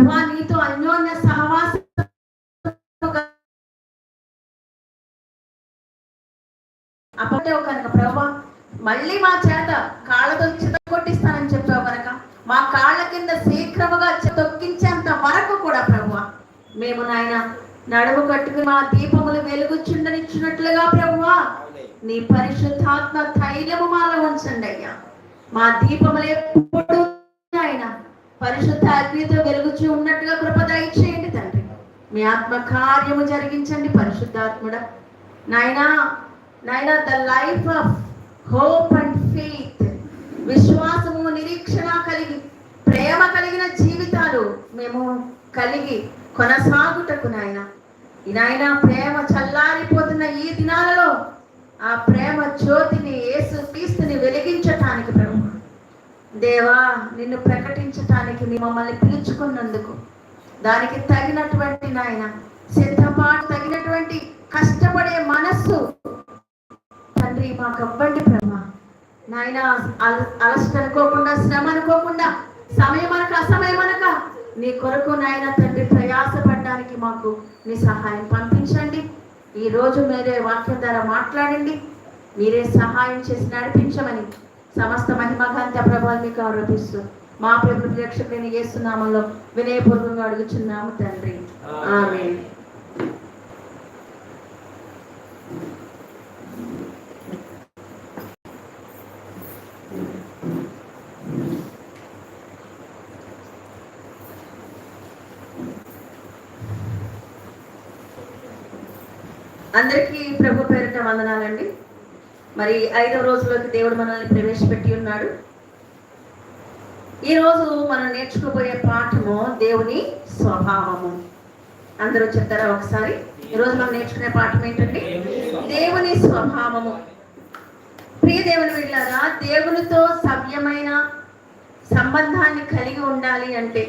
ప్రభా నీతో అన్యోన్య సహవాస అప్పటే కనుక ప్రభా మళ్ళీ మా చేత కాళ్ళతో చితగొట్టిస్తానని చెప్పావు కనుక మా కాళ్ళ కింద శీఘ్రముగా తొక్కించేంత వరకు కూడా ప్రభు మేము నాయన నడుము కట్టుకుని మా దీపములు వెలుగుచుండనిచ్చినట్లుగా ప్రభువా నీ పరిశుద్ధాత్మ ధైర్యము మాల ఉంచండి అయ్యా. మా దీపములు ఎప్పుడు పరిశుద్ధ అగ్నితో వెలుగుచూ ఉన్నట్టుగా కృప దయచేయండి తండ్రి. మీ ఆత్మ కార్యము జరిగించండి పరిశుద్ధాత్ముడ. నాయనా నాయనా the life of hope and faith విశ్వాసము నిరీక్షణ కలిగి ప్రేమ కలిగిన జీవితాలు మేము కలిగి కొనసాగుటకు నాయన. ఈ నాయన ప్రేమ చల్లారిపోతున్న ఈ దినాలలో ఆ ప్రేమ జ్యోతిని దేవా నిన్ను ప్రకటించటానికి మమ్మల్ని పిలుచుకున్నందుకు. దానికి తగినటువంటి నాయన సిద్ధపాటు తగినటువంటి కష్టపడే మనస్సు. తండ్రి మాకు అవ్వండి బ్రహ్మ. నాయన అల- అలసట అనుకోకుండా శ్రమ అనుకోకుండా సమయం అనక అసమయం అనక నీ కొరకు నాయన తండ్రి ప్రయాసపడడానికి మాకు నీ సహాయం పంపించండి. ఈ రోజు మీరే వాక్యం ద్వారా మాట్లాడండి. మీరే సహాయం చేసి నడిపించమని సమస్త మహిమకాంత ప్రభావం మీకు ఆరోపిస్తూ మా ప్రభు రక్షకుడైన యేసునామంలో వినయపూర్వకంగా అడుగుచున్నాము తండ్రి. ఆమె అందరికీ ప్రభు పేరిట వందనాలండి. మరి ఐదవ రోజులోకి దేవుడు మనల్ని ప్రవేశపెట్టి ఉన్నాడు. ఈ రోజు మనం నేర్చుకోబోయే పాఠము దేవుని స్వభావము. అందరూ చెప్తారా ఒకసారి? ఈ మనం నేర్చుకునే పాఠం ఏంటండి? దేవుని స్వభావము. ప్రియ దేవుని వీళ్ళారా దేవునితో సవ్యమైన సంబంధాన్ని కలిగి ఉండాలి అంటే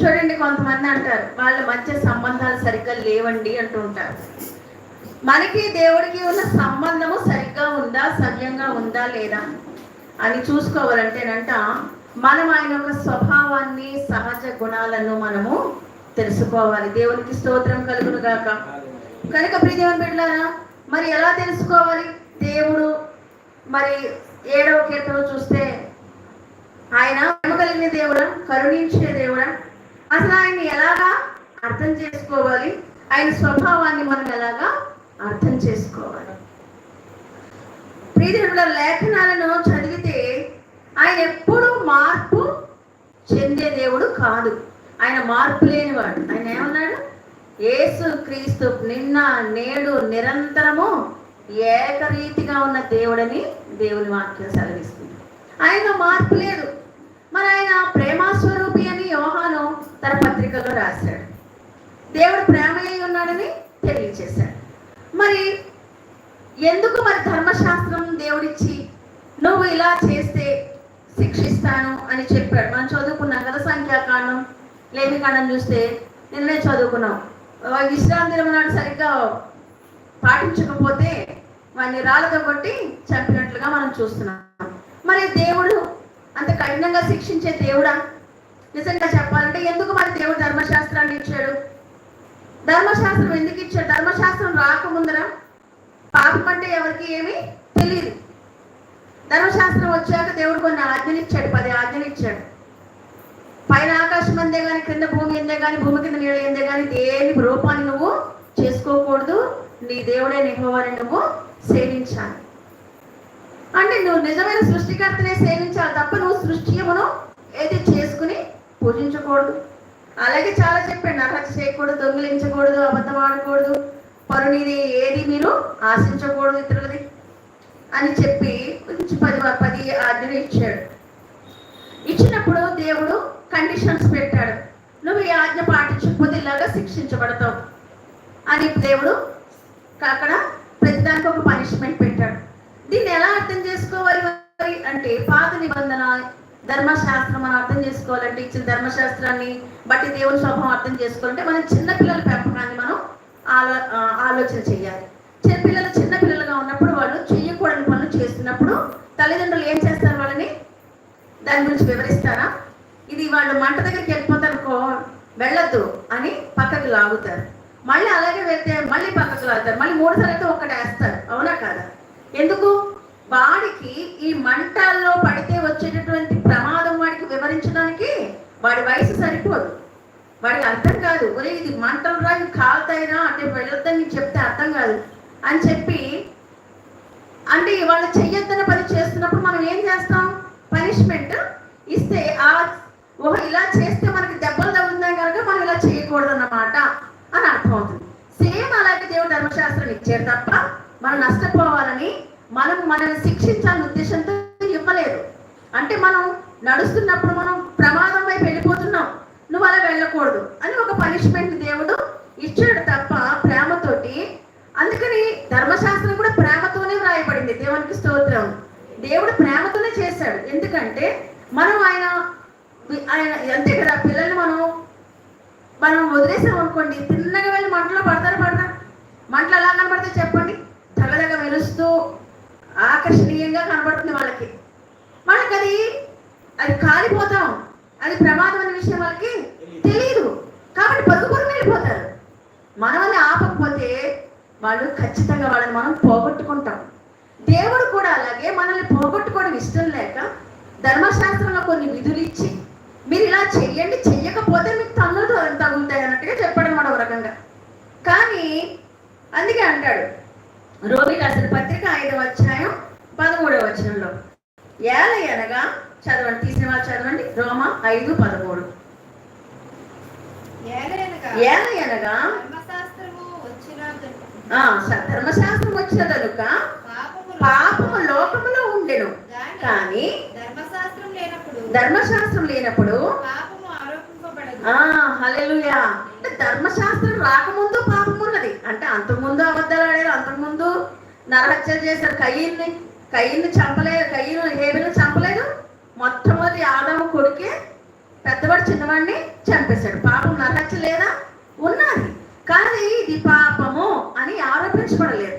చూడండి కొంతమంది అంటారు వాళ్ళ మధ్య సంబంధాలు సరిగ్గా లేవండి అంటూ ఉంటారు. మనకి దేవుడికి ఉన్న సంబంధము సరిగ్గా ఉందా సవ్యంగా ఉందా లేదా అని చూసుకోవాలంటేనంట మనం ఆయన యొక్క స్వభావాన్ని సహజ గుణాలను మనము తెలుసుకోవాలి. దేవునికి స్తోత్రం కలుగును గాక కనుక ప్రియదేవుని బిడ్డలారా మరి ఎలా తెలుసుకోవాలి? దేవుడు మరి ఏడవ కీర్తన చూస్తే ఆయన కలిగిన దేవుడా కరుణించే దేవుడా అసలు ఆయన్ని ఎలాగా అర్థం చేసుకోవాలి? ఆయన స్వభావాన్ని మనం ఎలాగా అర్థం చేసుకోవాలి. ప్రియదేవుల లేఖనాలను చదివితే ఆయన ఎప్పుడూ మార్పు చెందే దేవుడు కాదు. ఆయన మార్పు లేనివాడు. ఆయన ఏమన్నాడు? యేసు క్రీస్తు నిన్న నేడు నిరంతరము ఏకరీతిగా ఉన్న దేవుడని దేవుని వాక్యం సెలవిస్తుంది. ఆయన మార్పు లేదు. మరి ఆయన ప్రేమాస్వరూపి అని యోహాను తన పత్రికలో రాశాడు. దేవుడు ప్రేమ అయి ఉన్నాడని తెలియచేశాడు. మరి ఎందుకు మరి ధర్మశాస్త్రం దేవుడిచ్చి నువ్వు ఇలా చేస్తే శిక్షిస్తాను అని చెప్పాడు? మనం చదువుకున్నాం కదా సంఖ్యాకాండం లేవికాండం చూస్తే నిన్నే చదువుకున్నాం. విశ్రాంతి నాడు సరిగ్గా పాటించకపోతే వాడిని రాళ్ళతో కొట్టి చంపినట్లుగా మనం చూస్తున్నాం. మరి దేవుడు అంత కఠినంగా శిక్షించే దేవుడా? నిజంగా చెప్పాలంటే ఎందుకు మరి దేవుడు ధర్మశాస్త్రాన్ని ఇచ్చాడు? ధర్మశాస్త్రం ఎందుకు ఇచ్చాడు ధర్మశాస్త్రం రాకముందర పాపం అంటే ఎవరికి ఏమీ తెలియదు ధర్మశాస్త్రం వచ్చాక దేవుడు కొన్ని ఆజ్ఞలు ఇచ్చాడు పది ఆజ్ఞలు ఇచ్చాడు పైన ఆకాశం అందే కానీ క్రింద భూమి ఎందే కానీ భూమి కింద నీళ్ళు ఎందే కానీ దేని రూపాన్ని నువ్వు చేసుకోకూడదు. నీ దేవుడే నిహోవాని నువ్వు సేవించాలి. అంటే నువ్వు నిజమైన సృష్టికర్తనే సేవించాలి తప్ప నువ్వు సృష్టియమును ఏది చేసుకుని పూజించకూడదు. అలాగే చాలా చెప్పాడు నరహత్య చేయకూడదు దొంగిలించకూడదు అబద్ధం ఆడకూడదు పరునిది ఏది మీరు ఆశించకూడదు ఇతరులది అని చెప్పి కొంచెం పది పది ఆజ్ఞలు ఇచ్చాడు. ఇచ్చినప్పుడు దేవుడు కండిషన్స్ పెట్టాడు. నువ్వు ఈ ఆజ్ఞ పాటించకపోతే ఇలాగా శిక్షించబడతావు అని దేవుడు అక్కడ ప్రతిదానికి ఒక పనిష్మెంట్ పెట్టాడు. దీన్ని ఎలా అర్థం చేసుకోవాలి అంటే పాత నిబంధన ధర్మశాస్త్రం మనం అర్థం చేసుకోవాలంటే ఇచ్చిన ధర్మశాస్త్రాన్ని బట్టి దేవుని స్వభావం అర్థం చేసుకోవాలంటే మనం చిన్నపిల్లల పెంపకాన్ని మనం ఆలో ఆలోచన చేయాలి. చిన్నపిల్లలు చిన్నపిల్లలుగా ఉన్నప్పుడు వాళ్ళు చెయ్యకూడని పనులు చేస్తున్నప్పుడు తల్లిదండ్రులు ఏం చేస్తారు వాళ్ళని? దాని గురించి వివరిస్తారా? ఇది వాళ్ళు మంట దగ్గరికి వెళ్ళిపోతారనుకో వెళ్ళొద్దు అని పక్కకి లాగుతారు. మళ్ళీ అలాగే వెళ్తే మళ్ళీ పక్కకు లాగుతారు. మళ్ళీ మూడు సార్లు అయితే ఒక్కటి వేస్తారు. అవునా కాదా? ఎందుకు? వాడికి ఈ మంటల్లో పడితే వచ్చేటటువంటి ప్రమాదం వాడికి వివరించడానికి వాడి వయసు సరిపోదు. వాడికి అర్థం కాదు ఒరే ఇది మంటలు రాయి కాలుతాయినా అంటే వెళ్ళొద్దని నీకు చెప్తే అర్థం కాదు. అని చెప్పి అంటే వాళ్ళు చెయ్యొద్దన్న పని చేస్తున్నప్పుడు మనం ఏం చేస్తాం? పనిష్మెంట్ ఇస్తే ఆ ఓహో ఇలా చేస్తే మనకి దెబ్బలు తగ్గుతున్నాయి కనుక మనం ఇలా చేయకూడదు అన్నమాట అని అర్థమవుతుంది. సేమ్ అలాగే దేవుడు ధర్మశాస్త్రం ఇచ్చారు తప్ప మనం నష్టపోవాలని మనం మనల్ని శిక్షించాలని ఉద్దేశంతో ఇవ్వలేదు. అంటే మనం నడుస్తున్నప్పుడు మనం ప్రమాదం వైపు వెళ్ళిపోతున్నాం. నువ్వు అలా వెళ్ళకూడదు అని ఒక పనిష్మెంట్ దేవుడు ఇచ్చాడు తప్ప ప్రేమతోటి. అందుకని ధర్మశాస్త్రం కూడా ప్రేమతోనే వ్రాయబడింది. దేవునికి స్తోత్రం. దేవుడు ప్రేమతోనే చేశాడు. ఎందుకంటే మనం ఆయన ఆయన అంతే కదా పిల్లల్ని మనం మనం వదిలేసాం అనుకోండి తిన్నగా వెళ్ళి మంటలో పడతారు పడతారు? మంటలు ఎలా కనబడతాయి చెప్పండి? తగదగ వెలుస్తూ ఆకర్షణీయంగా కనబడుతుంది వాళ్ళకి. వాళ్ళకి అది అది కాలిపోతాం. అది ప్రమాదం అనే విషయం వాళ్ళకి తెలియదు కాబట్టి పరుగుపరుగు వెళ్ళిపోతారు. మనల్ని ఆపకపోతే వాళ్ళు ఖచ్చితంగా వాళ్ళని మనం పోగొట్టుకుంటాం. దేవుడు కూడా అలాగే మనల్ని పోగొట్టుకోవడం ఇష్టం లేక ధర్మశాస్త్రంలో కొన్ని విధులు ఇచ్చి మీరు ఇలా చెయ్యండి చెయ్యకపోతే మీకు తన్నులు తగులుతాయి అన్నట్టుగా చెప్పడం మన ఒక రకంగా. కానీ అందుకే అంటాడు రోమి రాసిన పత్రిక ఐదవ అధ్యాయం పదమూడవ వచనంలో. ఏల అనగా చదవండి తీసిన వాళ్ళు చదవండి. రోమ ఐదు పదమూడు. ఏల అనగా ధర్మశాస్త్రం వచ్చిన కనుక పాపము లోకములో ఉండెను. కానీ ధర్మశాస్త్రం లేనప్పుడు ధర్మశాస్త్రం లేనప్పుడు ఆ అంటే ధర్మశాస్త్రం రాకముందు పాపం ఉన్నది అంటే అంతకుముందు అబద్ధాలు ఆడారు అంతకుముందు నరహత్య చేశారు. కయ్యిల్ని కయ్యిల్ని చంపలేదు కయ్యను హేబిల్ని చంపలేదు. మొట్టమొదటి ఆదాము కొడుకే పెద్దవాడు చిన్నవాడిని చంపేశాడు. పాపం నరహత్య లేదా? ఉన్నది. కానీ ఇది పాపము అని ఆరోపించబడలేదు.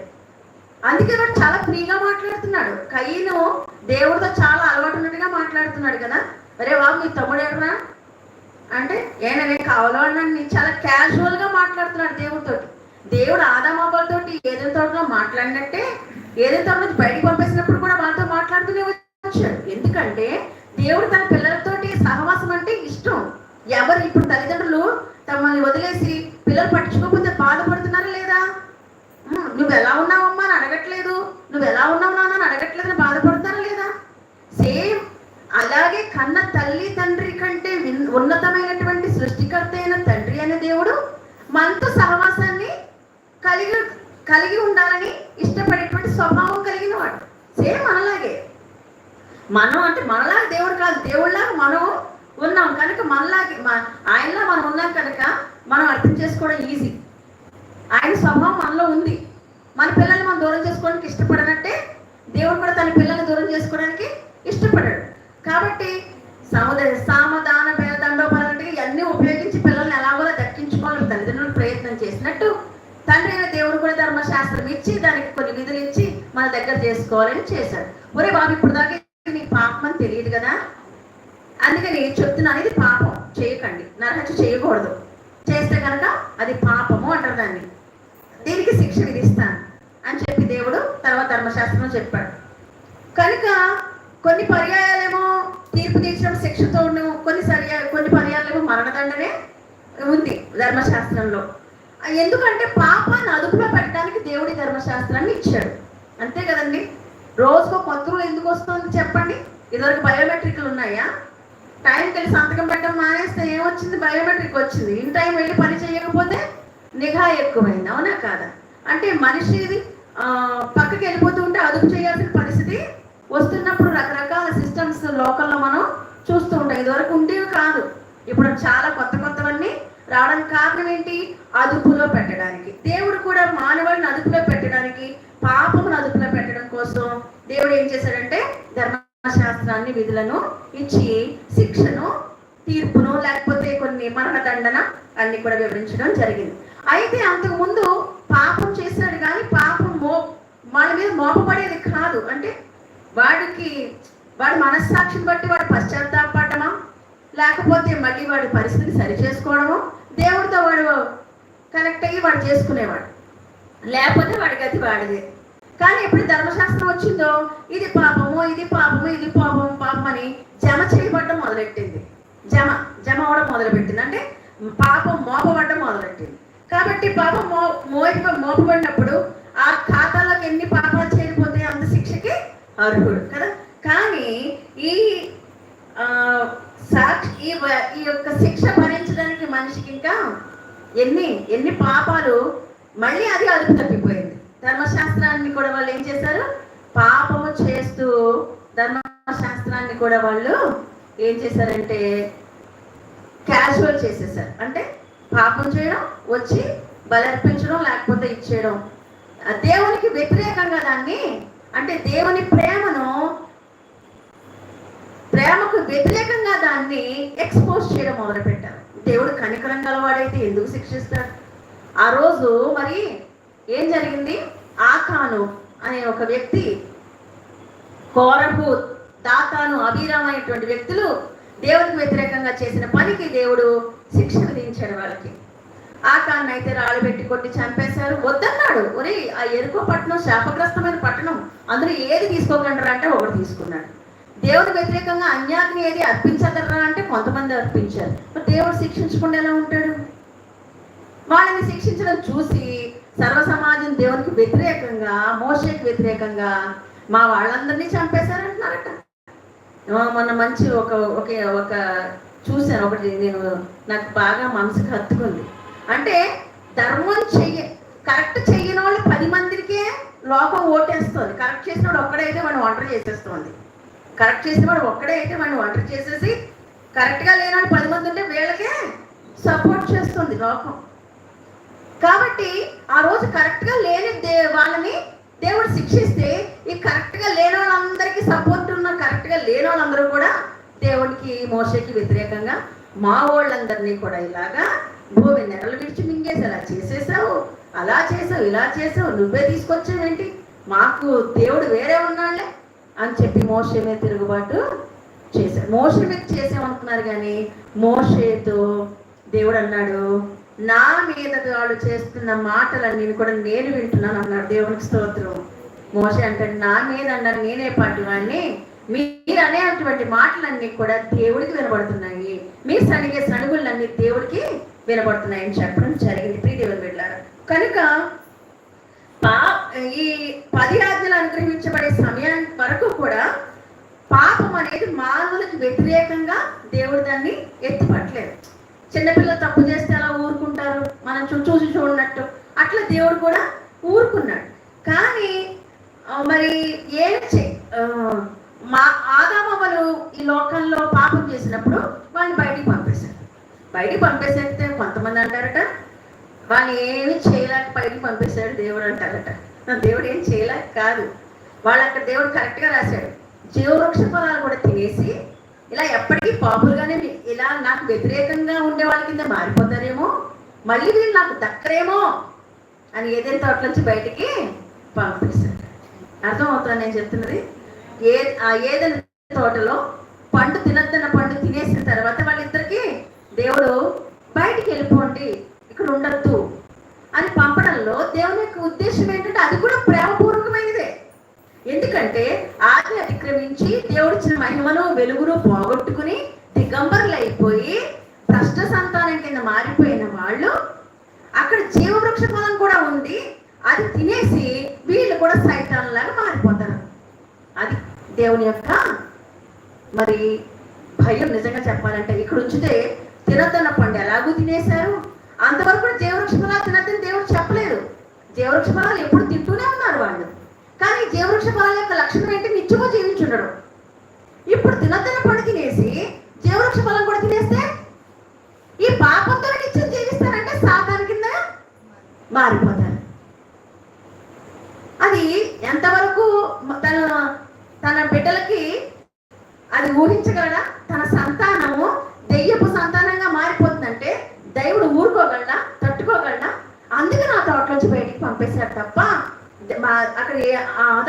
అందుకే వాడు చాలా ఫ్రీగా మాట్లాడుతున్నాడు. కయ్యను దేవుడితో చాలా అలవాటు ఉన్నట్టుగా మాట్లాడుతున్నాడు కదా. అరే బాబు మీ తమ్ముడు ఎవరా అంటే ఏమైనా నేను కావాలో అన్నాను చాలా క్యాజువల్గా మాట్లాడుతున్నాడు దేవుడితో దేవుడు ఆదామాబాలతో ఏదైనా తోటలో మాట్లాడినట్టే ఏదైనా తోట బయటకు పంపేసినప్పుడు కూడా వాళ్ళతో మాట్లాడుతూనే వచ్చాడు. ఎందుకంటే దేవుడు తన పిల్లలతోటి సహవాసం అంటే ఇష్టం. ఎవరు ఇప్పుడు తల్లిదండ్రులు తమని వదిలేసి పిల్లలు పట్టించుకోకపోతే బాధపడుతున్నారా లేదా? నువ్వు ఎలా ఉన్నావమ్మా అని అడగట్లేదు. నువ్వు ఎలా ఉన్నావు నాన్న అని అడగట్లేదు అని బాధపడుతున్నారా లేదా? సేమ్ అలాగే కన్న తల్లి తండ్రి కంటే ఉన్నతమైనటువంటి సృష్టికర్త అయిన తండ్రి అనే దేవుడు మనతో సహవాసాన్ని కలిగి కలిగి ఉండాలని ఇష్టపడేటువంటి స్వభావం కలిగిన వాడు. సేమ్ మనలాగే. మనం అంటే మనలాగా దేవుడు కాదు. దేవుళ్ళలాగా మనం ఉన్నాం. కనుక మనలాగే మన ఆయనలా మనం ఉన్నాం కనుక మనం అర్థం చేసుకోవడం ఈజీ. ఆయన స్వభావం మనలో ఉంది. మన పిల్లల్ని మనం దూరం చేసుకోవడానికి ఇష్టపడనట్టే దేవుడు కూడా తన పిల్లల్ని దూరం చేసుకోవడానికి ఇష్టపడాడు. కాబట్టి సమద సామధాన భేదండోపాలంటే ఇవన్నీ ఉపయోగించి పిల్లల్ని ఎలాగోలా దక్కించుకోవాలని తల్లిదండ్రులు ప్రయత్నం చేసినట్టు తండ్రి అయిన దేవుడు కూడా ధర్మశాస్త్రం ఇచ్చి దానికి కొన్ని విధులు ఇచ్చి మన దగ్గర చేసుకోవాలని చేశాడు. ఒరే బాబు ఇప్పుడు దాకా నీకు పాపం అని తెలియదు కదా? అందుకని చెప్తున్నాను ఇది పాపం. చేయకండి. నరహత్య చేయకూడదు. చేస్తే కనుక అది పాపము అంటారు దాన్ని. దీనికి శిక్ష విధిస్తాను అని చెప్పి దేవుడు తర్వాత ధర్మశాస్త్రం చెప్పాడు. కనుక కొన్ని పర్యాయాలేమో తీర్పు తీర్చడం శిక్షతోను కొన్ని సరియా కొన్ని పర్యాలేమో మరణదండనే ఉంది ధర్మశాస్త్రంలో. ఎందుకంటే పాపాన్ని అదుపులో పెట్టడానికి దేవుడి ధర్మశాస్త్రాన్ని ఇచ్చాడు. అంతే కదండి? రోజుకో కొత్త రూల్ ఎందుకు వస్తుంది చెప్పండి. ఇదివరకు బయోమెట్రిక్లు ఉన్నాయా? టైంకి వెళ్ళి సంతకం పెట్టడం మానేస్తే ఏమొచ్చింది? బయోమెట్రిక్ వచ్చింది. ఇన్ టైం వెళ్ళి పని చేయకపోతే నిఘా ఎక్కువైంది. అవునా కాదా? అంటే మనిషి పక్కకి వెళ్ళిపోతూ ఉంటే అదుపు చేయాల్సిన పరిస్థితి వస్తున్నప్పుడు రకరకాల సిస్టమ్స్ లోకల్లో మనం చూస్తూ ఉంటాం. ఇదివరకు ఉండేవి కాదు. ఇప్పుడు చాలా కొత్త కొత్తవన్నీ రావడానికి కారణం ఏంటి? అదుపులో పెట్టడానికి. దేవుడు కూడా మానవుడిని అదుపులో పెట్టడానికి పాపమును అదుపులో పెట్టడం కోసం దేవుడు ఏం చేశాడంటే ధర్మశాస్త్రాన్ని విధులను ఇచ్చి శిక్షను తీర్పును లేకపోతే కొన్ని మరణదండన అన్ని కూడా వివరించడం జరిగింది. అయితే అంతకు ముందు పాపం చేశాడు కానీ పాపం మో మన మీద మోపబడేది కాదు. అంటే వాడికి వాడి మనస్సాక్షిని బట్టి వాడు పశ్చాత్తాపడమా లేకపోతే మళ్ళీ వాడి పరిస్థితి సరి చేసుకోవడము? దేవుడితో వాడు కనెక్ట్ అయ్యి వాడు చేసుకునేవాడు. లేకపోతే వాడి గతి వాడిదే. కానీ ఎప్పుడు ధర్మశాస్త్రం వచ్చిందో ఇది పాపము ఇది పాపము ఇది పాపము పాపం అని జమ చేయబడడం మొదలెట్టింది. జమ జమ అవడం మొదలుపెట్టింది. అంటే పాపం మోపబడడం మొదలెట్టింది. కాబట్టి పాపం మో మోపబడినప్పుడు ఆ ఖాతాలోకి ఎన్ని పాపాలు చేయడం అర్హుడు కదా? కానీ ఈ సాక్షి ఈ ఈ యొక్క శిక్ష భరించడానికి మనిషికి ఇంకా ఎన్ని ఎన్ని పాపాలు మళ్ళీ అది అదుపు తప్పిపోయింది. ధర్మశాస్త్రాన్ని కూడా వాళ్ళు ఏం చేశారు? పాపము చేస్తూ ధర్మశాస్త్రాన్ని కూడా వాళ్ళు ఏం చేశారంటే క్యాజువల్ చేసేసారు అంటే పాపం చేయడం వచ్చి బలర్పించడం లేకపోతే ఇచ్చేయడం. దేవునికి వ్యతిరేకంగా దాన్ని అంటే దేవుని ప్రేమను ప్రేమకు వ్యతిరేకంగా దాన్ని ఎక్స్పోజ్ చేయడం మొదలుపెట్టారు. దేవుడు కనికరం గలవాడైతే ఎందుకు శిక్షిస్తాడు? ఆ రోజు మరి ఏం జరిగింది? ఆకాను అనే ఒక వ్యక్తి కోరహు దాతాను అభిరామ్ అనేటువంటి వ్యక్తులు దేవునికి వ్యతిరేకంగా చేసిన పనికి దేవుడు శిక్ష విధించాడు వాళ్ళకి. ఆకాన్ని అయితే రాళ్ళు పెట్టి కొట్టి చంపేశారు. వద్దన్నాడు. ఒరే ఆ ఎరుకో పట్టణం శాపగ్రస్తమైన పట్టణం. అందులో ఏది తీసుకోగలరా అంటే ఒకటి తీసుకున్నాడు. దేవుడు వ్యతిరేకంగా అన్యాగ్ని ఏది అర్పించగలరా అంటే కొంతమంది అర్పించారు. మరి దేవుడు శిక్షించకుండా ఎలా ఉంటాడు? వాళ్ళని శిక్షించడం చూసి సర్వ సమాజం దేవునికి వ్యతిరేకంగా మోసకి వ్యతిరేకంగా మా వాళ్ళందరినీ చంపేశారంటున్నారట. మొన్న మంచి ఒక ఒక ఒక చూశాను. ఒకటి నేను నాకు బాగా మనసుకు హత్తుకుంది. అంటే ధర్మం చెయ్య కరెక్ట్ చెయ్యని వాళ్ళు పది మందికే లోకం ఓటేస్తుంది. కరెక్ట్ చేసిన వాడు ఒక్కడైతే వాడిని ఒంటరి చేసేస్తుంది. కరెక్ట్ చేసిన వాడు ఒక్కడే అయితే వాడిని ఒంటరి చేసేసి కరెక్ట్గా లేని వాళ్ళు పది మంది ఉంటే వీళ్ళకే సపోర్ట్ చేస్తుంది లోకం కాబట్టి ఆ రోజు కరెక్ట్గా లేని దే వాళ్ళని దేవుడు శిక్షిస్తే ఈ కరెక్ట్గా లేని వాళ్ళందరికీ సపోర్ట్ ఉన్న కరెక్ట్గా లేని వాళ్ళందరూ కూడా దేవుడికి మోసకి వ్యతిరేకంగా మా వాళ్ళందరినీ కూడా ఇలాగా నువ్వు నెరలు విడిచి మింగేసి అలా చేసేసావు అలా చేసావు ఇలా చేసావు నువ్వే తీసుకొచ్చావేంటి? మాకు దేవుడు వేరే ఉన్నాళ్ళే అని చెప్పి మోసే మీద తిరుగుబాటు చేశారు మోసే మీద చేసామనుకున్నారు కానీ మోషేతో దేవుడు అన్నాడు నా మీద వాళ్ళు చేస్తున్న మాటలన్నీ కూడా నేను వింటున్నాను అన్నాడు దేవునికి స్తోత్రం. మోసే అంటాడు నా మీద అన్నారు నేనే పాటివాడిని మీరు అనేటువంటి మాటలన్నీ కూడా దేవుడికి వినబడుతున్నాయి. మీరు సనిగే సణుగులన్నీ దేవుడికి వినబడుతున్నాయని చెప్పడం జరిగింది ప్రీ వెళ్ళారు కనుక పా ఈ పది ఆజ్ఞలు అనుగ్రహించబడే సమయం వరకు కూడా పాపం అనేది మానవులకు వ్యతిరేకంగా దేవుడు దాన్ని ఎత్తిపట్టలేదు. చిన్నపిల్లలు తప్పు చేస్తే అలా ఊరుకుంటారు మనం చూ చూసి చూడనట్టు. అట్లా దేవుడు కూడా ఊరుకున్నాడు. కానీ మరి ఏం చే మా ఆదామవలు ఈ లోకంలో పాపం చేసినప్పుడు వాళ్ళని బయటికి పంపేశారు. బయటికి పంపేసేస్తే కొంతమంది అంటారట వాళ్ళు ఏమి చేయలేక బయటికి పంపేశాడు దేవుడు అంటారట. దేవుడు ఏం చేయలేక కాదు. వాళ్ళు అక్కడ దేవుడు కరెక్ట్గా రాశాడు. జీవవృక్ష ఫలాలు కూడా తినేసి ఇలా ఎప్పటికీ పాపులుగానే ఇలా నాకు వ్యతిరేకంగా ఉండే వాళ్ళ కింద మారిపోతారేమో మళ్ళీ వీళ్ళు నాకు దక్కరేమో అని ఏదైనా తోటలోంచి నుంచి బయటికి అర్థం అర్థమవుతుంది నేను చెప్తున్నది? ఏ ఆ ఏదైనా తోటలో పండు తిన పండు తినేసిన తర్వాత వాళ్ళిద్దరికి దేవుడు బయటికి వెళ్ళిపోండి ఇక్కడ ఉండద్దు అని పంపడంలో దేవుని యొక్క ఉద్దేశం ఏంటంటే అది కూడా ప్రేమపూర్వకమైనదే. ఎందుకంటే ఆది అతిక్రమించి దేవుడిచ్చిన మహిమను వెలుగును పోగొట్టుకుని దిగంబరులు అయిపోయి భ్రష్ట సంతానం కింద మారిపోయిన వాళ్ళు అక్కడ జీవవృక్ష ఫలం కూడా ఉంది అది తినేసి వీళ్ళు కూడా సైతాన్లాగా మారిపోతారు. అది దేవుని యొక్క మరి భయం నిజంగా చెప్పాలంటే. ఇక్కడ ఉంచితే తినద్దన్న పండు ఎలాగూ తినేశారు? అంతవరకు కూడా జీవవృక్ష తినద్దని దేవుడు చెప్పలేదు. జీవవృక్ష ఫలాలు ఎప్పుడు తింటూనే ఉన్నారు వాళ్ళు. కానీ జీవవృక్ష ఫలాల యొక్క లక్షణం ఏంటి? నిత్యము జీవించుండడం. ఇప్పుడు తినద్దన్న పండు తినేసి జీవవృక్ష ఫలం కూడా తినేస్తే? ఈ పాపంతో నిత్యం జీవిస్తారంటే సాతాను కింద మారిపోతారు.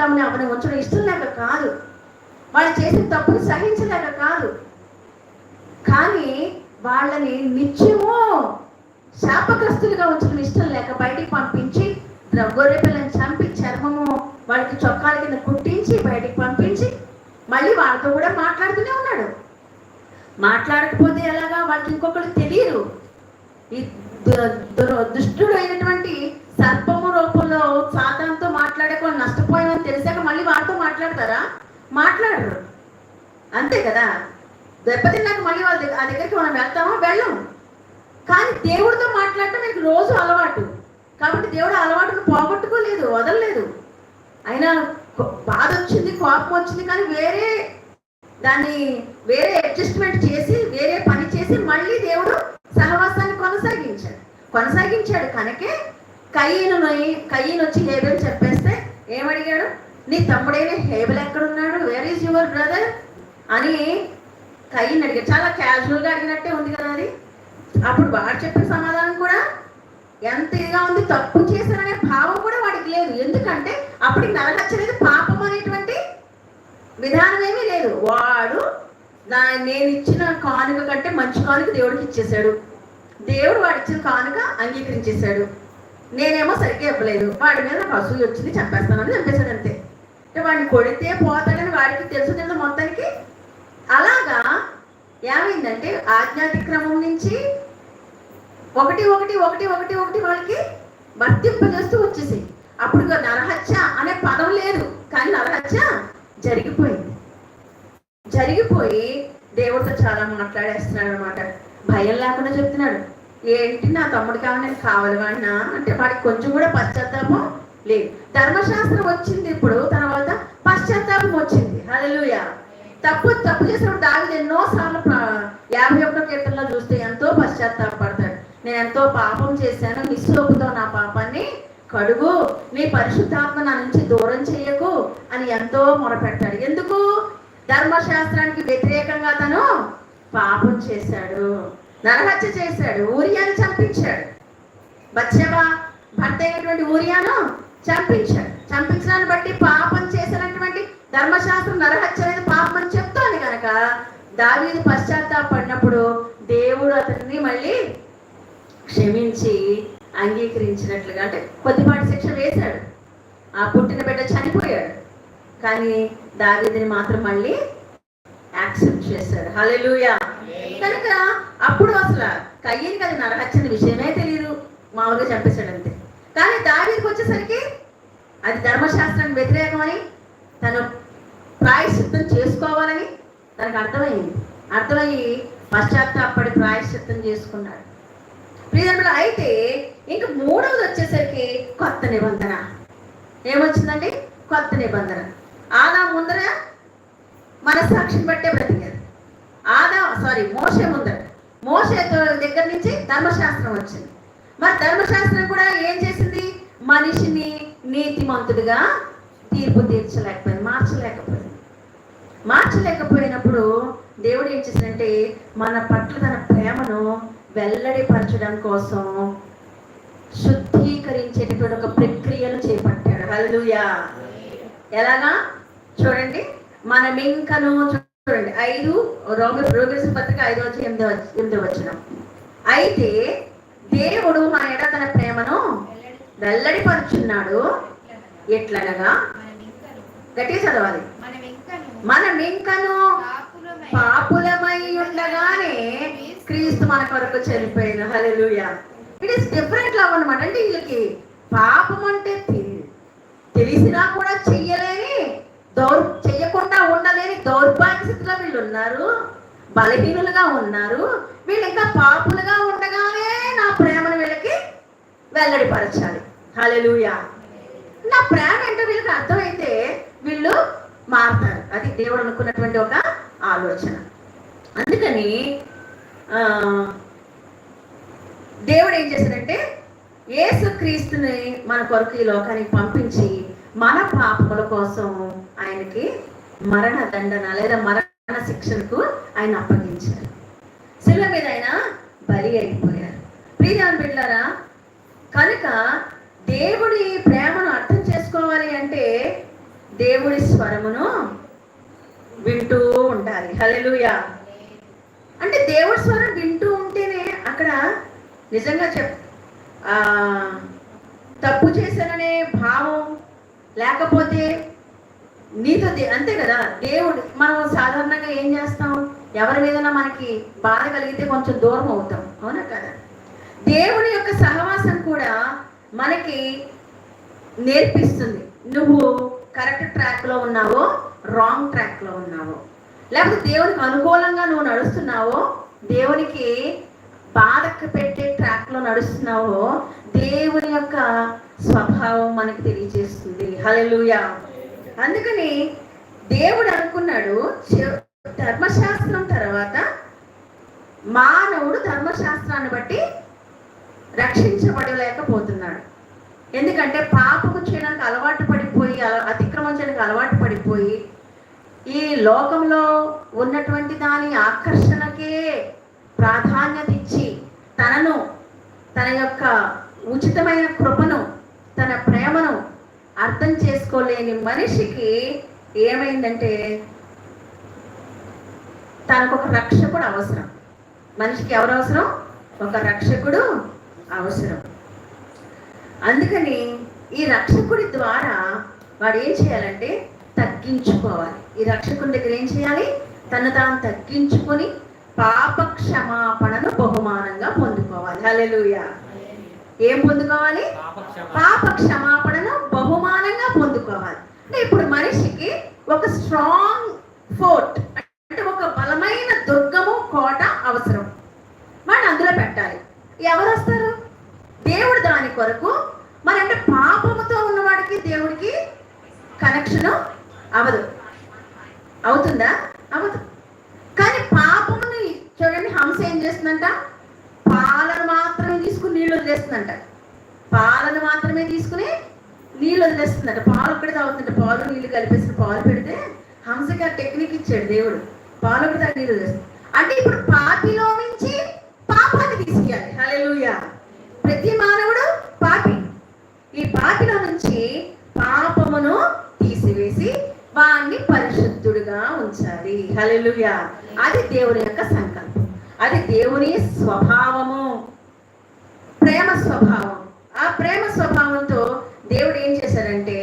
ఆదాముని అవని ఉంచడం ఇష్టం లేక కాదు. వాళ్ళు చేసిన తప్పుని సహించలేక కాదు. కానీ వాళ్ళని నిత్యము శాపగ్రస్తులుగా ఉంచడం ఇష్టం లేక బయటికి పంపించి గొర్రె పిల్లని చంపి చర్మము వాళ్ళకి చొక్కాల కింద కుట్టించి బయటికి పంపించి మళ్ళీ వాళ్ళతో కూడా మాట్లాడుతూనే ఉన్నాడు. మాట్లాడకపోతే ఎలాగా వాళ్ళకి ఇంకొకరు తెలియరు. ఈ దుష్టుడు అయినటువంటి సర్పము రూపంలో సాతాంతో మాట్లాడకుండా నష్టపోయామని తెలిసాక మళ్ళీ వారితో మాట్లాడతారా? మాట్లాడరు. అంతే కదా? దెబ్బతిన్నాక మళ్ళీ వాళ్ళ దగ్గర ఆ దగ్గరికి మనం వెళ్తామా? వెళ్ళము కానీ దేవుడితో మాట్లాడటం మీకు రోజు అలవాటు. కాబట్టి దేవుడు అలవాటును పోగొట్టుకోలేదు వదలలేదు. అయినా బాధ వచ్చింది కోపం వచ్చింది కానీ వేరే దాన్ని వేరే అడ్జస్ట్మెంట్ చేసి వేరే పని చేసి మళ్ళీ దేవుడు సహవాసాన్ని కొనసాగించాడు. కొనసాగించాడు కనుకే కయ్యను కయ్యను వచ్చి హేబెల్ చెప్పేస్తే ఏమడిగాడు? నీ తమ్ముడైన హేబెల్ ఎక్కడున్నాడు? వేర్ ఈజ్ యువర్ బ్రదర్ అని కయ్యను అడిగాడు. చాలా క్యాజువల్గా అడిగినట్టే ఉంది కదా అది. అప్పుడు వాడు చెప్పిన సమాధానం కూడా ఎంత ఇదిగా ఉంది తప్పు చేశారనే భావం కూడా వాడికి లేదు. ఎందుకంటే అప్పటికి నరహత్య పాపం అనేటువంటి విధానం ఏమీ లేదు. వాడు నా నేను ఇచ్చిన కానుక కంటే మంచి కానుక దేవుడికి ఇచ్చేశాడు. దేవుడు వాడు ఇచ్చిన కానుక అంగీకరించేశాడు. నేనేమో సరిగ్గా ఇవ్వలేదు. వాడి మీద నాకు అసూయ వచ్చింది చంపేస్తానని చంపేశాడు అంతే. అంటే వాడిని కొడితే పోతాడని వాడికి తెలుసు కింద మొత్తానికి. అలాగా ఏమైందంటే ఆజ్ఞాతిక్రమం నుంచి ఒకటి ఒకటి ఒకటి ఒకటి ఒకటి వాళ్ళకి వర్తింపజేస్తూ వచ్చేసి అప్పుడు నరహత్య అనే పదం లేదు కానీ నరహత్య జరిగిపోయింది. జరిగిపోయి దేవుడితో చాలా మాట్లాడేస్తున్నాడు అనమాట భయం లేకుండా చెప్తున్నాడు. ఏంటి నా తమ్ముడు కావాలని నేను కావాలి అంటే వాడికి కొంచెం కూడా పశ్చాత్తాపం లేదు. ధర్మశాస్త్రం వచ్చింది ఇప్పుడు తర్వాత పశ్చాత్తాపం వచ్చింది. హల్లెలూయా. తప్పు తప్పు చేసినప్పుడు దావిది ఎన్నో సార్లు యాభై ఒకటో కీర్తనలో చూస్తే ఎంతో పశ్చాత్తాపడతాడు. నేను ఎంతో పాపం చేశాను నిస్సోపుతో నా పాపాన్ని కడుగు. నీ పరిశుద్ధాత్మ నా నుంచి దూరం చేయకు అని ఎంతో మొరపెడతాడు. ఎందుకు? ధర్మశాస్త్రానికి వ్యతిరేకంగా తను పాపం చేశాడు. నరహత్య చేశాడు ఊరియాను చంపించాడు. బత్సెబా భర్త అయినటువంటి ఊరియాను చంపించాడు. చంపించడాన్ని బట్టి పాపం చేసినటువంటి ధర్మశాస్త్రం నరహత్య అనేది పాపం అని చెప్తాను కనుక దావీది పశ్చాత్తాపడినప్పుడు దేవుడు అతన్ని మళ్ళీ క్షమించి అంగీకరించినట్లుగా అంటే కొద్దిపాటి శిక్ష వేశాడు. ఆ పుట్టిన బిడ్డ చనిపోయాడు. కానీ దావీదిని మాత్రం మళ్ళీ యాక్సెప్ట్ చేశాడు. హల్లెలూయా! కనుక అప్పుడు అసలు కయ్యని కదా నరహత్యని విషయమే తెలియదు మామూలుగా చంపేశాడు అంతే కానీ దావీదికి వచ్చేసరికి అది ధర్మశాస్త్రానికి వ్యతిరేకమని తను ప్రాయశ్చిత్తం చేసుకోవాలని తనకు అర్థమైంది. అర్థమయ్యి పశ్చాత్తాపడి ప్రాయశ్చిత్తం చేసుకున్నాడు. ప్రియములు అయితే ఇంక మూడవది వచ్చేసరికి కొత్త నిబంధన. ఏమొచ్చిందండి? కొత్త నిబంధన. ఆదా ముందర మనస్సాక్షిని బట్టే బ్రతికారు Ah, సారీ మోసే ముందర. మోసే దగ్గర నుంచి ధర్మశాస్త్రం వచ్చింది. మరి ధర్మశాస్త్రం కూడా ఏం చేసింది? మనిషిని నీతిమంతుడిగా తీర్పు తీర్చలేకపోయింది మార్చలేకపోయింది. మార్చలేకపోయినప్పుడు దేవుడు ఏం చేసిందంటే మన పట్ల తన ప్రేమను వెల్లడిపరచడం కోసం శుద్ధీకరించేటటువంటి ఒక ప్రక్రియను చేపట్టాడు. హల్లుయా ఎలాగా? చూడండి. మనం ఇంకను చూడండి ఐదు రోగ రోగేశ్వర పత్రిక ఐదు వచ్చి ఎనిమిది వచ్చి- వచ్చిన అయితే దేవుడు మన ఎడ తన ప్రేమను వెల్లడిపరుచున్నాడు? ఎట్లనగా? గట్టి చదవాలి. మనం ఇంకను పాపులమై ఉండగానే క్రీస్తు మన కొరకు చనిపోయిన hallelujah it is different love అనమాట అంటే వీళ్ళకి పాపం అంటే తెలిసినా కూడా చెయ్యలేని దౌర్ చెయ్యకుండా ఉండలేని దౌర్భాగ్య స్థితిలో వీళ్ళు ఉన్నారు. బలహీనులుగా ఉన్నారు. వీళ్ళు ఇంకా పాపులుగా ఉండగానే నా ప్రేమను వీళ్ళకి వెల్లడిపరచాలి. హలెలుయా నా ప్రేమ ఏంటో వీళ్ళకి అర్థమైతే వీళ్ళు మారుతారు. అది దేవుడు అనుకున్నటువంటి ఒక ఆలోచన. అందుకని దేవుడు ఏం చేశాడంటే ఏసుక్రీస్తుని మన కొరకు ఈ లోకానికి పంపించి మన పాపముల కోసం ఆయనకి మరణ దండన లేదా మరణ శిక్షణకు ఆయన అప్పగించారు. శిల మీద ఆయన బలి అయిపోయారు. ప్రియదేవన్ బిడ్డారా కనుక దేవుడి ప్రేమను అర్థం చేసుకోవాలి అంటే దేవుడి స్వరమును వింటూ ఉండాలి. హలెలుయా అంటే దేవుడి స్వరం వింటూ ఉంటేనే అక్కడ నిజంగా చెప్ తప్పు చేశాననే భావం లేకపోతే నీతో దే- అంతే కదా దేవుడు మనం సాధారణంగా ఏం చేస్తాం? ఎవరి మీదైనా మనకి బాధ కలిగితే కొంచెం దూరం అవుతాం. అవునా కదా? దేవుని యొక్క సహవాసం కూడా మనకి నేర్పిస్తుంది. నువ్వు కరెక్ట్ ట్రాక్లో ఉన్నావో రాంగ్ ట్రాక్లో ఉన్నావో. లేకపోతే దేవునికి అనుకూలంగా నువ్వు నడుస్తున్నావో దేవునికి బాధకు పెట్టే ట్రాక్లో నడుస్తున్నావో దేవుని యొక్క స్వభావం మనకి తెలియజేస్తుంది. హల్లెలూయా. అందుకని దేవుడు అనుకున్నాడు ధర్మశాస్త్రం తర్వాత మానవుడు ధర్మశాస్త్రాన్ని బట్టి రక్షించబడలేకపోతున్నాడు. ఎందుకంటే పాపము చేయడానికి అలవాటు పడిపోయి అతిక్రమం చేయడానికి అలవాటు పడిపోయి ఈ లోకంలో ఉన్నటువంటి దాని ఆకర్షణకే ప్రాధాన్యత ఇచ్చి తనను తన యొక్క ఉచితమైన కృపను తన ప్రేమను అర్థం చేసుకోలేని మనిషికి ఏమైందంటే తనకు ఒక రక్షకుడు అవసరం. మనిషికి ఎవరు అవసరం? ఒక రక్షకుడు అవసరం. అందుకని ఈ రక్షకుడి ద్వారా వాడు ఏం చేయాలంటే తగ్గించుకోవాలి. ఈ రక్షకుడి దగ్గర ఏం చేయాలి? తను తాను తగ్గించుకొని పాప క్షమాపణను బహుమానంగా పొందుకోవాలి. హల్లెలూయా. ఏం పొందుకోవాలి? పాప క్షమాపణను బహుమానంగా పొందుకోవాలి. అంటే ఇప్పుడు మనిషికి ఒక స్ట్రాంగ్ ఫోర్ట్ అంటే ఒక బలమైన దుర్గము కోట అవసరం. వాడిని అందులో పెట్టాలి. ఎవరు వస్తారు? దేవుడు దాని కొరకు. మరి అంటే పాపముతో ఉన్నవాడికి దేవుడికి కనెక్షన్ అవదు అవుతుందా? అవదు కానీ పాపముని చూడండి హంస ఏం చేస్తుందంట? పాలను మాత్రమే తీసుకుని నీళ్ళు వదిలేస్తుందంట. పాలను మాత్రమే తీసుకుని నీళ్ళు వదిలేస్తుందంట. పాలు ఒక్కడే తాగుతుందంట. పాలు నీళ్ళు కలిపేసిన పాలు పెడితే హంసకి ఆ టెక్నిక్ ఇచ్చాడు దేవుడు. పాలు ఒకటి తాగి నీళ్ళు వదిలేస్తుంది. అంటే ఇప్పుడు పాపిలో నుంచి పాపాన్ని తీసుకెళ్ళాలి హల్లెలూయా. ప్రతి మానవుడు పాపి. ఈ పాపిలో నుంచి పాపమును తీసివేసి వాణ్ణి పరిశుద్ధుడుగా ఉంచాలి. హల్లెలూయా. అది దేవుని యొక్క సంకల్పం. అది దేవుని స్వభావము. ప్రేమ స్వభావం. ఆ ప్రేమ స్వభావంతో దేవుడు ఏం చేశాడంటే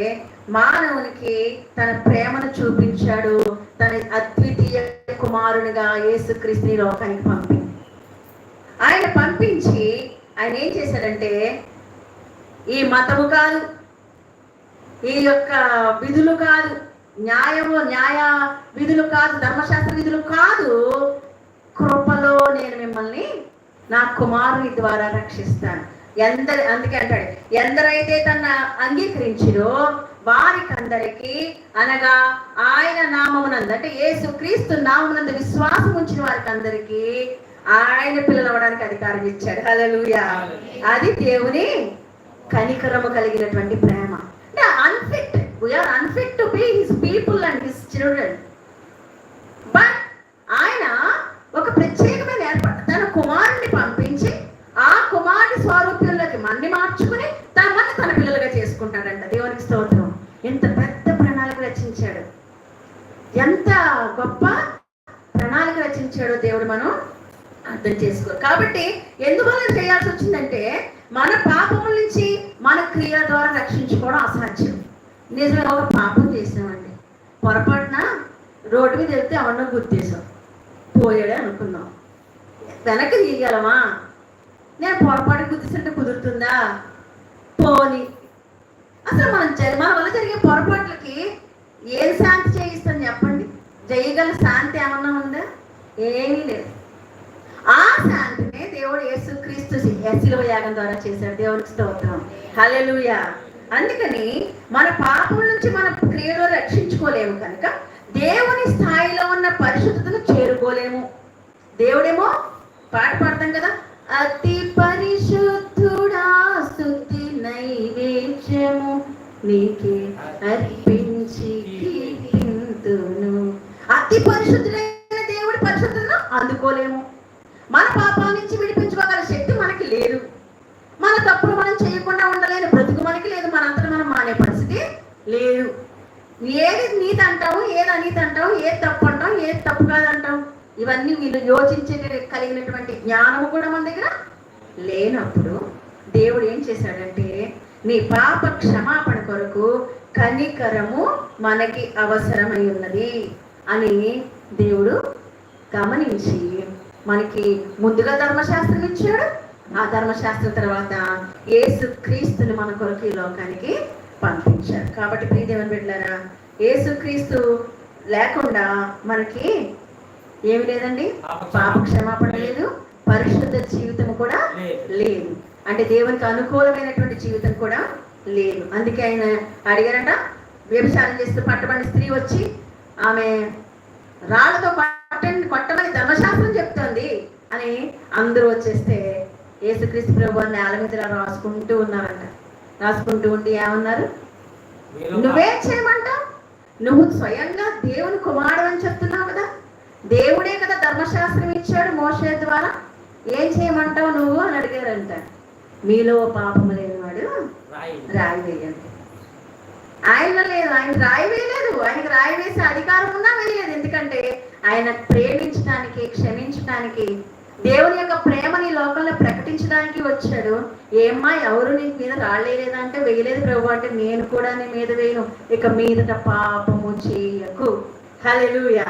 మానవునికి తన ప్రేమను చూపించాడు. తన అద్వితీయ కుమారునిగా యేసుక్రీస్తుని లోకానికి పంపింది ఆయన పంపించి ఆయన ఏం చేశాడంటే ఈ మతము కాదు ఈ యొక్క విధులు కాదు న్యాయము న్యాయ విధులు కాదు ధర్మశాస్త్ర విధులు కాదు కృపలో నేను మిమ్మల్ని నా కుమారుని ద్వారా రక్షిస్తాను. ఎందరి అందుకే అంటాడు ఎందరైతే తన అంగీకరించిరో వారికందరికి అనగా ఆయన నామమునందు అంటే యేసు క్రీస్తు నామమునందు విశ్వాసం ఉంచిన వారికి అందరికి ఆయన పిల్లలు అవ్వడానికి అధికారం ఇచ్చాడు. హల్లెలూయా. అది దేవుని కనికరము కలిగినటువంటి ప్రేమ. అంటే unfit we are unfit to be his people and his children but ఆయన ఒక ప్రత్యేకమైన ఏర్పాటు. తన కుమారుడిని పంపించి ఆ కుమారుడి స్వరూపంలోకి మన్ని మార్చుకుని తన తన పిల్లలుగా చేసుకుంటాడంట. దేవునికి స్తోత్రం. ఎంత పెద్ద ప్రణాళిక రచించాడు. ఎంత గొప్ప ప్రణాళిక రచించాడో దేవుడు మనం అర్థం చేసుకో కాబట్టి ఎందువల్ల చేయాల్సి వచ్చిందంటే మన పాపముల నుంచి మన క్రియల ద్వారా రక్షించుకోవడం అసాధ్యం. నిజంగా ఒక పాపం చేసామండి పొరపాటున రోడ్డు మీద వెళ్తే ఎవరినో గుర్తేసాం పోయాడే అనుకున్నాం వెనక్కి తీయగలమా నేను పొరపాటు గుర్తిస్తుంటే కుదురుతుందా? పోని. అసలు మనం జరి మన వల్ల జరిగే పొరపాట్లకి ఏం శాంతి చేయిస్తాను చెప్పండి. చేయగల శాంతి ఏమన్నా ఉందా? ఏమీ లేదు. ఆ శాంతినే దేవుడు యేసు క్రీస్తు శిలువ యాగం ద్వారా చేశాడు. దేవునికి స్తోత్రం. హలెలుయా అందుకని మన పాపం నుంచి మన క్రియలో రక్షించుకోలేము కనుక దేవుని స్థాయిలో ఉన్న పరిశుద్ధతను చేరుకోలేము. దేవుడేమో పాట పాడతాం కదా? అతి పరిశుద్ధుడా స్తుతి నైవేద్యము నీకే అర్పించి అతి పరిశుద్ధుడైన దేవుడి పరిశుద్ధతను అందుకోలేము. మన పాపాల నుంచి విడిపించుకోగల శక్తి మనకి లేదు. మన తప్పులు మనం చేయకుండా ఉండలేని బ్రతుకు మనకి లేదు. మనంతట మనం మానే పరిస్థితి లేదు. ఏది నీతి అంటావు ఏది అనీతి అంటావు ఏది తప్పు అంటావు ఏది తప్పు కాదంటావు? ఇవన్నీ వీళ్ళు యోచించే కలిగినటువంటి జ్ఞానము కూడా మన దగ్గర లేనప్పుడు దేవుడు ఏం చేశాడంటే నీ పాప క్షమాపణ కొరకు కనికరము మనకి అవసరమై ఉన్నది అని దేవుడు గమనించి మనకి ముందుగా ధర్మశాస్త్రం ఇచ్చాడు. ఆ ధర్మశాస్త్రం తర్వాత ఏసు క్రీస్తుని మన కొరకు ఈ లోకానికి పంపించాడు కాబట్టి ప్రియదేవన్ బిడ్డారా యేసు క్రీస్తు లేకుండా మనకి ఏమి లేదండి? పాప క్షమాపణ లేదు పరిశుద్ధ జీవితం కూడా లేదు. అంటే దేవునికి అనుకూలమైనటువంటి జీవితం కూడా లేదు. అందుకే ఆయన అడిగారట వ్యభిచారం చేస్తూ పట్టబడిన స్త్రీ వచ్చి ఆమె రాళ్ళతో పట్టండి కొట్టమని ధర్మశాస్త్రం చెప్తోంది అని అందరూ వచ్చేస్తే యేసుక్రీస్తు ప్రభు నేల మీద రాసుకుంటూ ఉన్నారంట. రాసుకుంటూ ఉండి ఏమన్నారు? నువ్వేం చేయమంటావు? నువ్వు స్వయంగా దేవుని కుమారుడు అని చెప్తున్నావు కదా? దేవుడే కదా ధర్మశాస్త్రం ఇచ్చాడు మోషే ద్వారా. ఏం చేయమంటావు నువ్వు అని అడిగారంట. మీలో పాపము లేనివాడు రాయి వేయండి. ఆయన లేదు ఆయన రాయి వేయలేదు. ఆయనకి రాయి వేసే అధికారం ఉన్నా వేయలేదు. ఎందుకంటే ఆయన ప్రేమించడానికి క్షమించడానికి దేవుని యొక్క ప్రేమని లోకంలో ప్రకటించడానికి వచ్చాడు. ఏమ్మా ఎవరు నీ మీద రాలేదా అంటే వేయలేదు ప్రభు అంటే నేను కూడా నీ మీద వేయను. ఇక మీదట పాపము చేయకు. హలెలుయా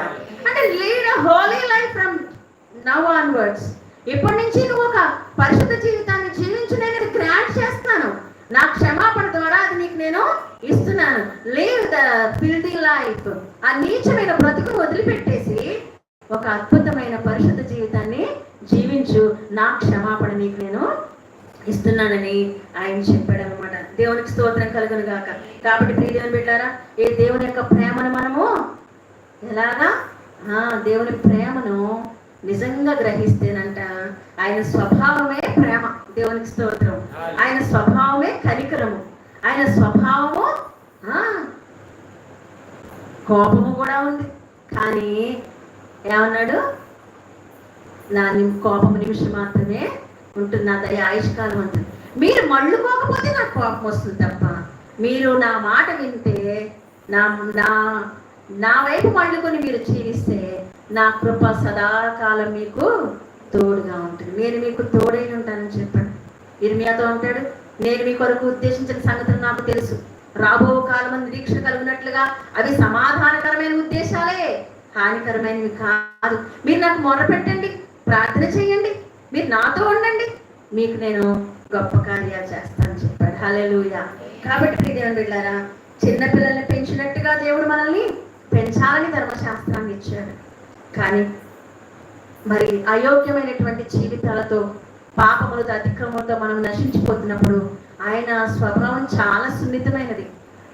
అంటే lead holy life from now onwards. ఇప్పటి నుంచి నువ్వు ఒక పరిశుద్ధ జీవితాన్ని జీవించు నేను గ్రాంట్ చేస్తాను. నా క్షమాపణ ద్వారా అది నీకు నేను ఇస్తున్నాను. లీవ్ ద ఫిల్దీ లైఫ్ ఆ నీచమైన బ్రతుకును వదిలిపెట్టేసి ఒక అద్భుతమైన పరిశుద్ధ జీవితాన్ని జీవించు. నా క్షమాపణ నీకు నేను ఇస్తున్నానని ఆయన చెప్పాడు అనమాట దేవునికి స్తోత్రం కలుగును గాక. కాబట్టి ప్రియదేవుని బిడ్డారా ఏ దేవుని యొక్క ప్రేమను మనము ఎలాగా? ఆ దేవుని ప్రేమను నిజంగా గ్రహిస్తేనంట ఆయన స్వభావమే ప్రేమ. దేవునికి స్తోత్రం. ఆయన స్వభావమే కనికరము. ఆయన స్వభావము ఆ, కోపము కూడా ఉంది. కానీ ఏమన్నాడు? నా కోపం నిమిషం మాత్రమే ఉంటుంది నా దయ ఆయుష్కాలం ఉంటుంది మీరు మళ్ళుకోకపోతే నాకు కోపం వస్తుంది తప్ప. మీరు నా మాట వింటే నా నా నా వైపు మళ్ళుకొని మీరు జీవిస్తే నా కృప సదాకాలం మీకు తోడుగా ఉంటుంది. నేను మీకు తోడై ఉంటానని చెప్పాడు. ఇర్మియాతో అంటాడు నేను మీ కొరకు ఉద్దేశించిన సంగతులు నాకు తెలుసు. రాబో కాలం నిరీక్షణ కలిగినట్లుగా అవి సమాధానకరమైన ఉద్దేశాలే. హానికరమైనవి కాదు. మీరు నాకు మొర పెట్టండి. ప్రార్థన చేయండి. మీరు నాతో ఉండండి. మీకు నేను గొప్ప కార్యాలు చేస్తాను చెప్పాడు. హల్లెలూయా. కాబట్టి దేవుని బిడ్డారా చిన్నపిల్లల్ని పెంచినట్టుగా దేవుడు మనల్ని పెంచాలని ధర్మశాస్త్రాన్ని ఇచ్చాడు. కానీ మరి అయోగ్యమైనటువంటి జీవితాలతో పాపములతో అతిక్రమంతో మనం నశించిపోతున్నప్పుడు ఆయన స్వభావం చాలా సున్నితమైనది.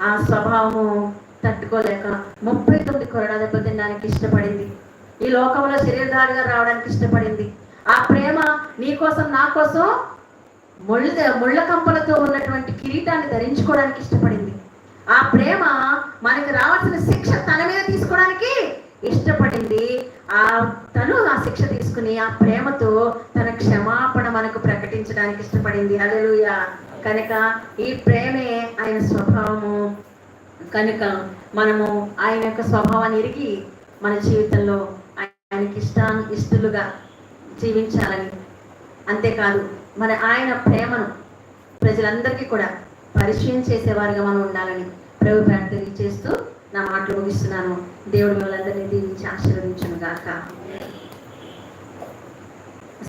ఆ స్వభావము తట్టుకోలేక ముప్పై తొమ్మిది కొరడా దెబ్బ తినడానికి ఇష్టపడింది. ఈ లోకంలో శరీరధారిగా రావడానికి ఇష్టపడింది. ఆ ప్రేమ నీ కోసం నా కోసం ముళ్ళ ముళ్ళ కంపలతో ఉన్నటువంటి కిరీటాన్ని ధరించుకోవడానికి ఇష్టపడింది. ఆ ప్రేమ మనకి రావాల్సిన శిక్ష తన మీద తీసుకోవడానికి ఇష్టపడింది. ఆ తను ఆ శిక్ష తీసుకుని ఆ ప్రేమతో తన క్షమాపణ మనకు ప్రకటించడానికి ఇష్టపడింది. హల్లెలూయా. కనుక ఈ ప్రేమే ఆయన స్వభావము. కనుక మనము ఆయన యొక్క స్వభావాన్ని ఎరిగి మన జీవితంలో ఆయనకి ఇష్టా ఇష్టలుగా జీవించాలని. అంతేకాదు మన ఆయన ప్రేమను ప్రజలందరికీ కూడా పరిచయం చేసేవారుగా మనం ఉండాలని ప్రభు ప్రార్థన చేస్తూ నా మాటలు ముగిస్తున్నాను. దేవుడు మిమ్మల్ని అందరినీ దీవించి ఆశీర్వదించను గాక